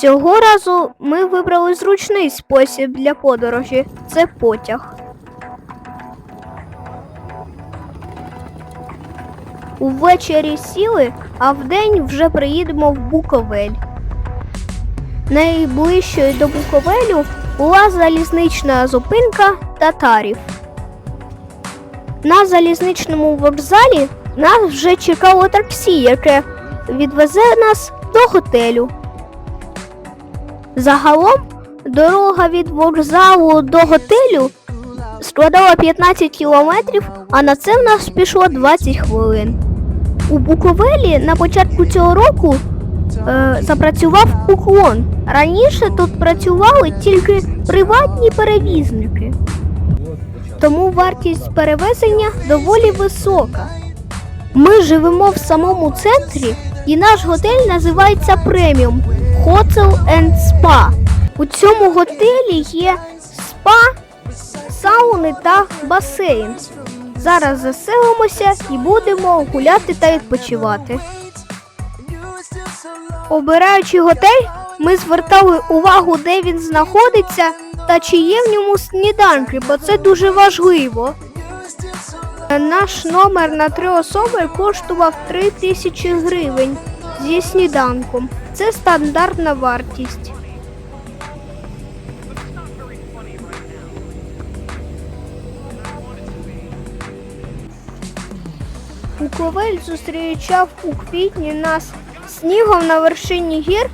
Цього разу ми вибрали зручний спосіб для подорожі це потяг. Увечері сіли, а вдень вже приїдемо в Буковель. Найближчою до Буковелю була залізнична зупинка татарів. На залізничному вокзалі нас вже чекало таксі, яке відвезе нас до готелю. Загалом дорога від вокзалу до готелю складала 15 кілометрів, а на це в нас пішло 20 хвилин. У Буковелі на початку цього року е, запрацював уклон. Раніше тут працювали тільки приватні перевізники. Тому вартість перевезення доволі висока. Ми живемо в самому центрі, і наш готель називається преміум Hotel and Spa. У цьому готелі є спа, сауни та басейн. Зараз заселимося і будемо гуляти та відпочивати. Обираючи готель, ми звертали увагу, де він знаходиться та чи є в ньому сніданки, бо це дуже важливо. Наш номер на три особи коштував 3 тисячі гривень зі сніданком. Це стандартна вартість. Буковель зустрічав у квітні нас снігом на вершині гір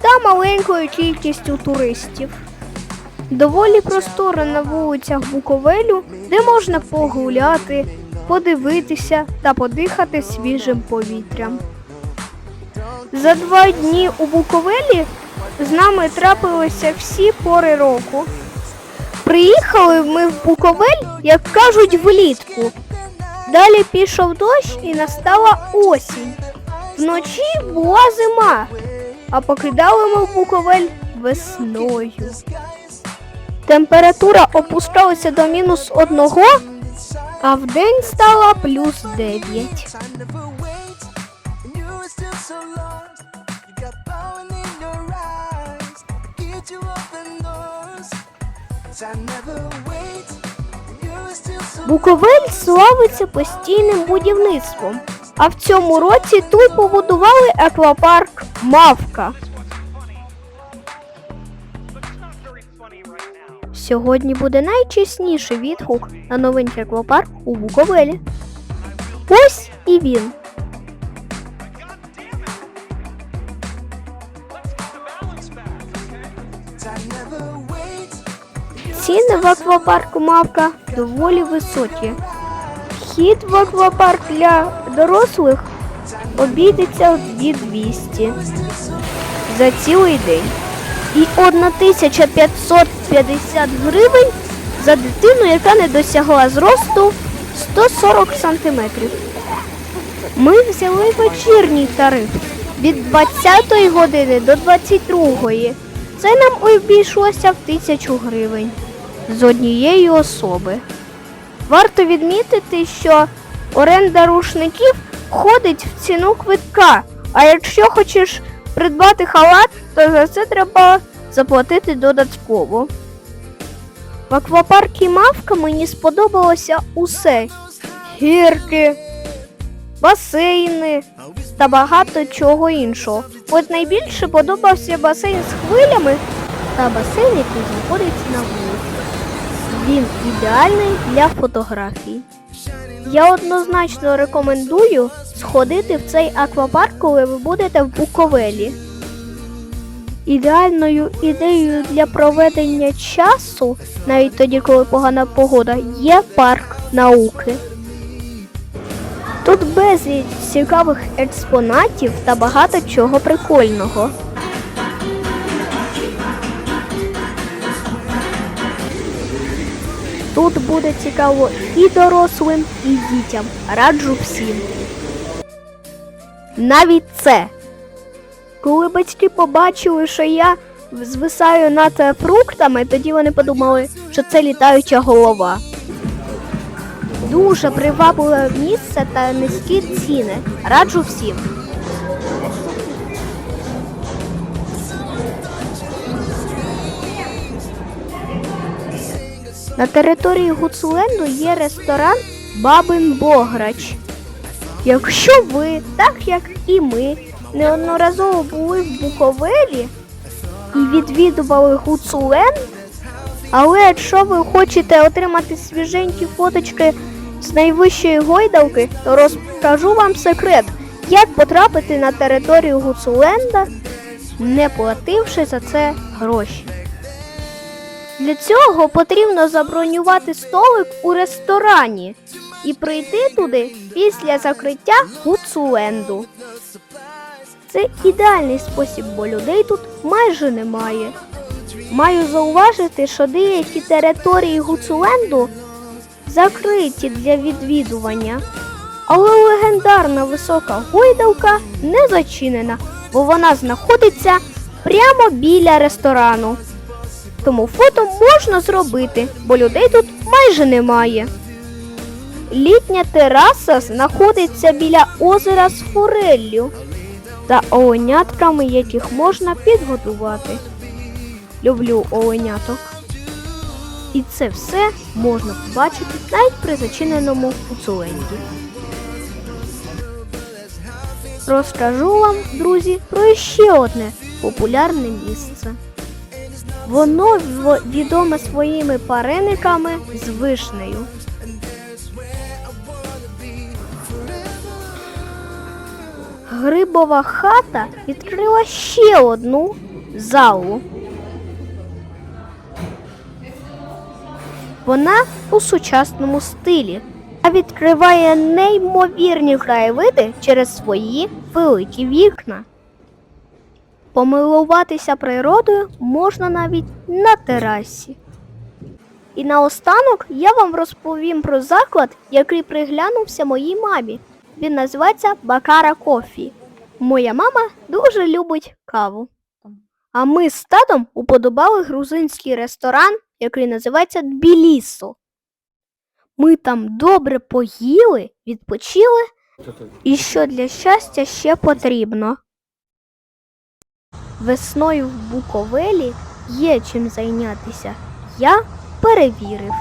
та маленькою кількістю туристів. Доволі просторо на вулицях Буковелю, де можна погуляти, подивитися та подихати свіжим повітрям. За два дні у Буковелі з нами трапилися всі пори року. Приїхали ми в Буковель, як кажуть, влітку. Далі пішов дощ і настала осінь. Вночі була зима, а покидали ми в Буковель весною. Температура опускалася до мінус одного, а вдень стала плюс 9. So lost. You got power in your eyes, get you open doors. Time never wait, and you were still so Буковель славиться постійним будівництвом. А в цьому році тут побудували аквапарк Мавка. Сьогодні буде найчесніший відгук на новенький аквапарк у Буковелі. Ось і він. Ціни в аквапарку Мавка доволі високі. Вхід в аквапарк для дорослих обійдеться в 2200 за цілий день. І 1550 гривень за дитину, яка не досягла зросту 140 сантиметрів. Ми взяли вечірній тариф від 20 години до 22. Це нам обійшлося в тисячу гривень з однієї особи. Варто відмітити, що оренда рушників входить в ціну квитка. А якщо хочеш придбати халат, то за це треба заплатити додатково. В аквапаркі Мавка мені сподобалося усе: гірки, басейни та багато чого іншого. От найбільше подобався басейн з хвилями та басейн, який знаходиться. Він ідеальний для фотографій. Я однозначно рекомендую сходити в цей аквапарк, коли ви будете в Буковелі. Ідеальною ідеєю для проведення часу, навіть тоді, коли погана погода, є парк науки. Тут безліч цікавих експонатів та багато чого прикольного. Тут буде цікаво і дорослим, і дітям. Раджу всім. Навіть це. Коли батьки побачили, що я звисаю над фруктами, тоді вони подумали, що це літаюча голова. Дуже привабливе місце та низькі ціни. Раджу всім. На території Гуцуленду є ресторан Бабин Бограч. Якщо ви, так як і ми, неодноразово були в Буковелі і відвідували Гуцуленд, але якщо ви хочете отримати свіженькі фоточки з найвищої гойдалки, то розкажу вам секрет, як потрапити на територію Гуцуленда, не плативши за це гроші. Для цього потрібно забронювати столик у ресторані і прийти туди після закриття Гуцуленду. Це ідеальний спосіб, бо людей тут майже немає. Маю зауважити, що деякі території Гуцуленду закриті для відвідування. Але легендарна висока гойдалка не зачинена, бо вона знаходиться прямо біля ресторану. Тому фото можна зробити, бо людей тут майже немає. Літня тераса знаходиться біля озера з фореллю та оленятками, яких можна підготувати. Люблю оленяток. І це все можна побачити навіть при зачиненому Гуцуленді. Розкажу вам, друзі, про ще одне популярне місце. Воно відоме своїми парениками з вишнею. Грибова хата відкрила ще одну залу. Вона у сучасному стилі, а відкриває неймовірні краєвиди через свої великі вікна. Помилуватися природою можна навіть на терасі. І наостанок я вам розповім про заклад, який приглянувся моїй мамі. Він називається Бакара Кофі. Моя мама дуже любить каву. А ми з татом уподобали грузинський ресторан, який називається Тбілісо. Ми там добре поїли, відпочили, і що для щастя ще потрібно. Весною в Буковелі є чим зайнятися. Я перевірив.